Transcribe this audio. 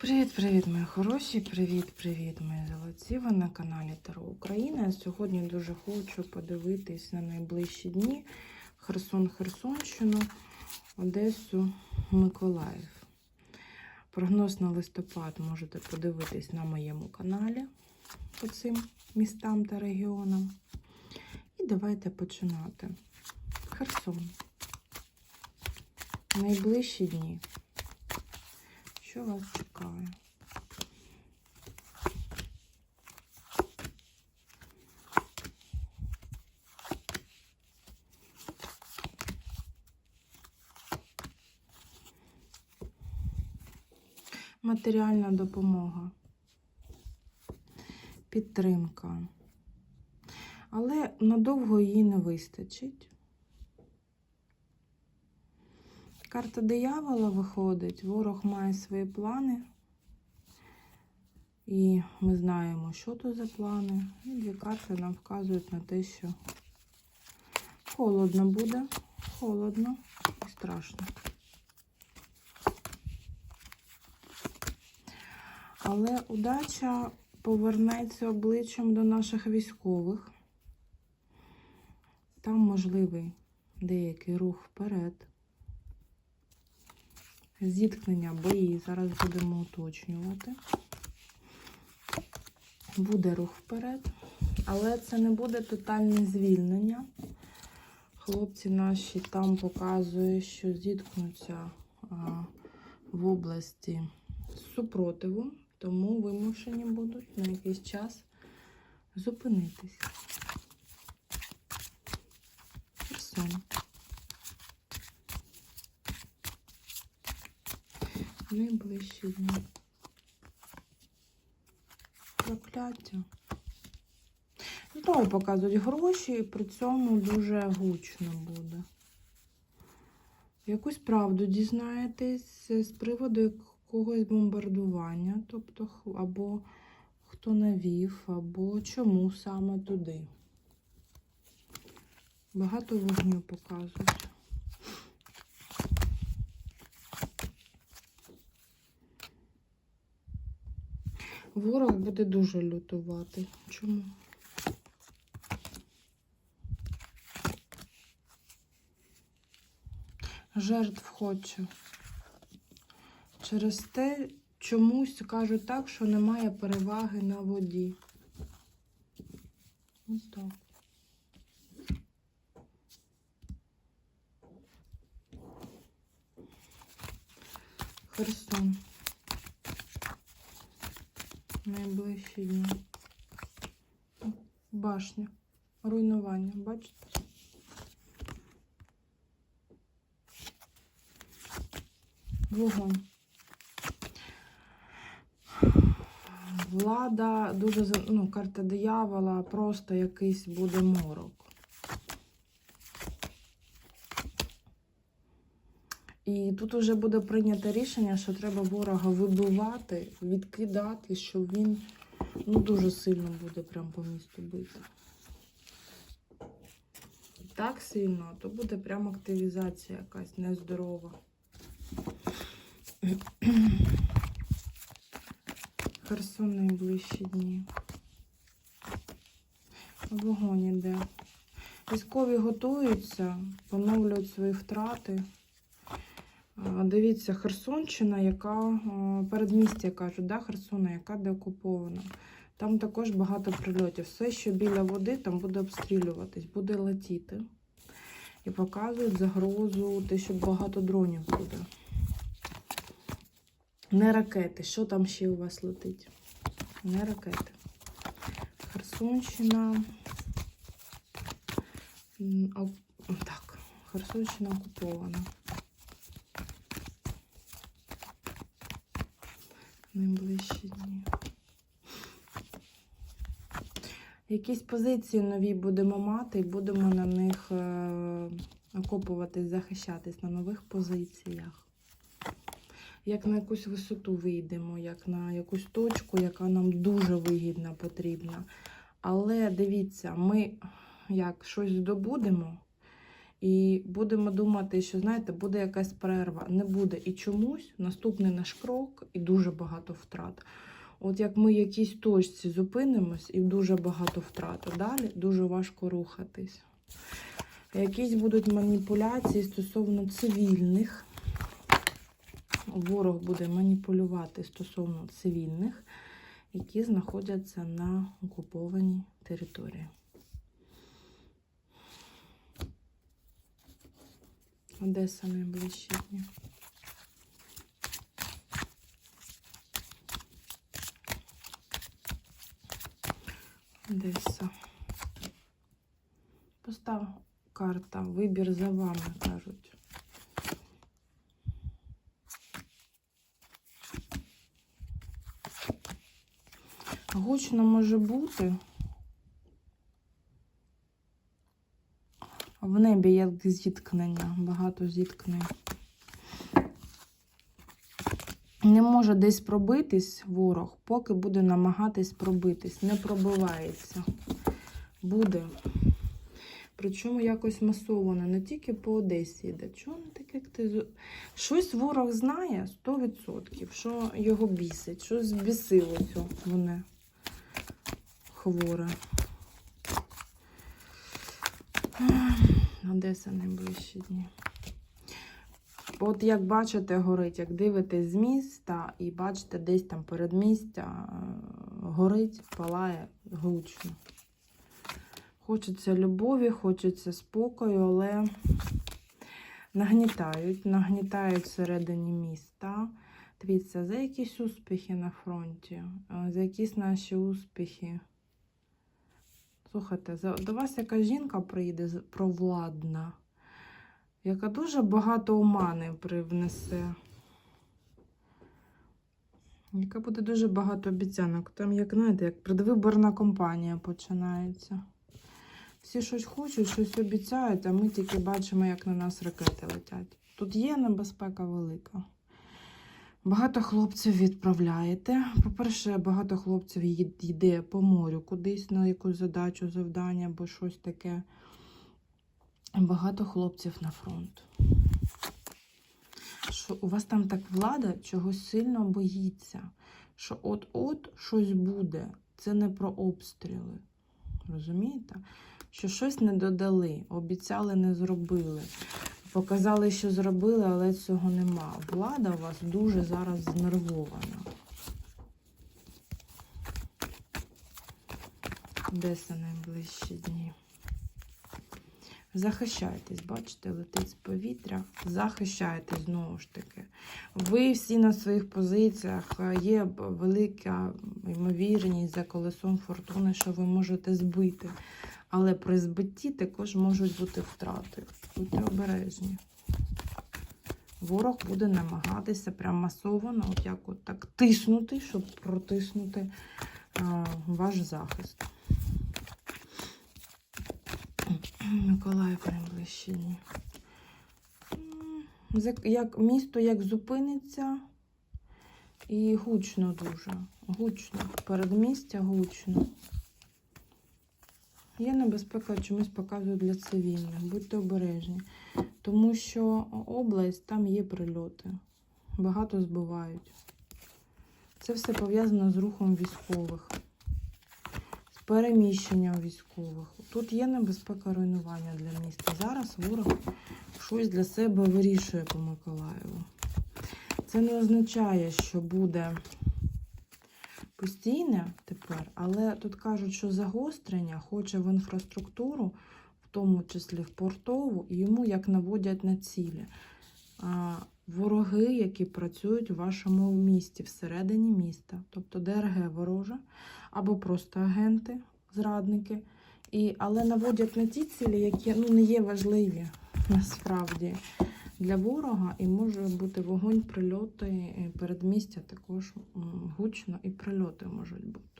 Привіт-привіт, мої хороші! Привіт-привіт, мої золоті! Ви на каналі Таро Україна. Сьогодні дуже хочу подивитись на найближчі дні Херсон, Херсонщину, Одесу, Миколаїв. Прогноз на листопад можете подивитись на моєму каналі по цим містам та регіонам. І давайте починати. Херсон. Найближчі дні. Що вас чекає? Матеріальна допомога, підтримка. Але надовго її не вистачить. Карта диявола виходить, ворог має свої плани. І ми знаємо, що то за плани. І дві карти нам вказують на те, що холодно буде, холодно і страшно. Але удача повернеться обличчям до наших військових. Там можливий деякий рух вперед зіткнення, бої. Зараз будемо уточнювати. Буде рух вперед, але це не буде тотальне звільнення. Хлопці наші там показують, що зіткнуться в області з супротивом, тому вимушені будуть на якийсь час зупинитись. Херсон. Найближчі дні. Прокляття. Знову показують гроші, і при цьому дуже гучно буде. Якусь правду дізнаєтесь з приводу якогось бомбардування, тобто або хто навів, або чому саме туди. Багато вогню показують. Ворог буде дуже лютувати. Чому? Жертв хоче. Через те чомусь кажуть так, що немає переваги на воді. Ось так. Херсон найближчі дні. Башня. Руйнування, бачите? Вогонь. Влада дуже ну, карта диявола, просто якийсь буде морок. І тут вже буде прийнято рішення, що треба ворога вибивати, відкидати, щоб він ну, дуже сильно буде прям по місту бити. Так сильно, то буде прям активізація якась нездорова. Херсон найближчі дні. Вогонь іде. Військові готуються, поновлюють свої втрати. Дивіться, Херсонщина, яка передмістя кажуть, да, Херсона, яка деокупована. Там також багато прильотів. Все, що біля води, там буде обстрілюватись, буде летіти. І показують загрозу, те, що багато дронів буде. Не ракети. Що там ще у вас летить? Не ракети. Херсонщина. Так, Херсонщина окупована. Найближчі дні. Якісь позиції нові будемо мати і будемо на них е, окопуватись, захищатись на нових позиціях. Як на якусь висоту вийдемо, як на якусь точку, яка нам дуже вигідна, потрібна. Але дивіться, ми як щось здобудемо, І будемо думати, що знаєте, буде якась перерва. Не буде. І чомусь наступний наш крок і дуже багато втрат. От як ми якійсь точці зупинимось і дуже багато втрат, далі дуже важко рухатись. Якісь будуть маніпуляції стосовно цивільних. Ворог буде маніпулювати стосовно цивільних, які знаходяться на окупованій території. Одеса найближчі дні. Одеса. Постав карта. Вибір за вами, кажуть. Гучно може бути. В небі є зіткнення, багато зіткнень. Не може десь пробитись ворог, поки буде намагатись пробитись. Не пробивається. Буде. Причому якось масовано, не тільки по Одесі йде. Чого не так, як ти. Щось ворог знає 100%, що його бісить, щось збісило цього мене хворе. Одеса найближчі дні. От як бачите, горить, як дивитесь з міста і бачите, десь там передмістя е, горить, палає гучно. Хочеться любові, хочеться спокою, але нагнітають, нагнітають всередині міста. Дивіться, за якісь успіхи на фронті, е, за якісь наші успіхи. Слухайте, до вас яка жінка приїде з- провладна, яка дуже багато омани привнесе. Яка буде дуже багато обіцянок. Там, як знаєте, як предвиборна кампанія починається. Всі щось хочуть, щось обіцяють, а ми тільки бачимо, як на нас ракети летять. Тут є небезпека велика. Багато хлопців відправляєте. По-перше, багато хлопців йде по морю кудись на якусь задачу, завдання або щось таке. Багато хлопців на фронт. Що у вас там так влада чогось сильно боїться, що от-от щось буде. Це не про обстріли. Розумієте? Що щось не додали, обіцяли, не зробили. Показали, що зробили, але цього нема. Влада у вас дуже зараз знервована. Де це найближчі дні? Захищайтесь, бачите, летить з повітря. Захищайтесь знову ж таки. Ви всі на своїх позиціях. Є велика ймовірність за колесом фортуни, що ви можете збити. Але при збитті також можуть бути втрати. Будьте обережні. Ворог буде намагатися прям масово, от як от так тиснути, щоб протиснути а, ваш захист. Миколаїв за- Як місто як зупиниться і гучно дуже. Гучно. Передмістя гучно. Є небезпека, чомусь показую для цивільних. Будьте обережні. Тому що область, там є прильоти. Багато збивають. Це все пов'язано з рухом військових, з переміщенням військових. Тут є небезпека руйнування для міста. Зараз ворог щось для себе вирішує по Миколаєву. Це не означає, що буде постійне тепер, але тут кажуть, що загострення хоче в інфраструктуру, в тому числі в портову, і йому як наводять на цілі. Вороги, які працюють у вашому місті, всередині міста, тобто ДРГ ворожа, або просто агенти, зрадники, і, але наводять на ті цілі, які ну, не є важливі насправді для ворога, і може бути вогонь, прильоти, передмістя також гучно, і прильоти можуть бути.